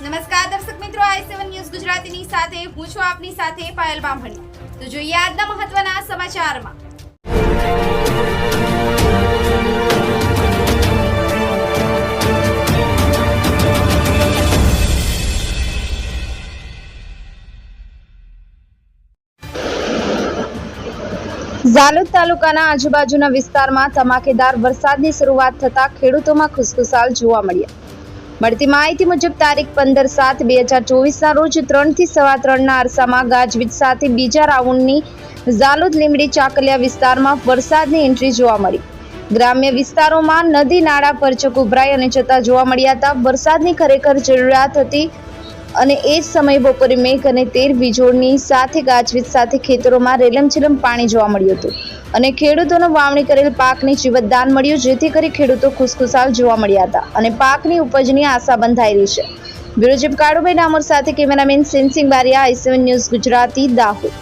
નમસ્કાર દર્શક મિત્રો, આઈ સેવન ન્યૂઝ ગુજરાતીની સાથે, હું છું આપની સાથે પાયલ બામણી. તો જોઈએ આજના મહત્વના સમાચારમાં. ઝાલોદ તાલુકાના આજુબાજુના વિસ્તારમાં ધમાકેદાર વરસાદની શરૂઆત થતા ખેડૂતોમાં ખુશખુશાલ જોવા મળ્યા. મળતી માહિતી મુજબ, તારીખ પંદર સાત બે હજાર ચોવીસના રોજ ત્રણથી સવા ત્રણના અરસામાં ગાજવીજ સાથે બીજા રાઉન્ડની ઝાલોદ લીમડી ચાકલિયા વિસ્તારમાં વરસાદની એન્ટ્રી જોવા મળી. ગ્રામ્ય વિસ્તારોમાં નદી, નાળા, પરચક ઉભરાઈ અને જતા જોવા મળ્યા હતા. વરસાદની ખરેખર જરૂરિયાત હતી અને એ જ સમયે બપોરે મેઘ અને તેર વીજોડની સાથે ગાજવીજ સાથે ખેતરોમાં રેલમછેલમ પાણી જોવા મળ્યું હતું. અને ખેડૂતોનો વાવણી કરેલ પાકને જીવતદાન મળ્યું, જેથી કરી ખેડૂતો ખુશખુશાલ જોવા મળ્યા હતા અને પાકની ઉપજની આશા બંધાયેલી છે. બ્યુરો ચીફ કાળુભાઈ ડામોર સાથે cameraman sensing Bariya, I news Gujarati, Dahod.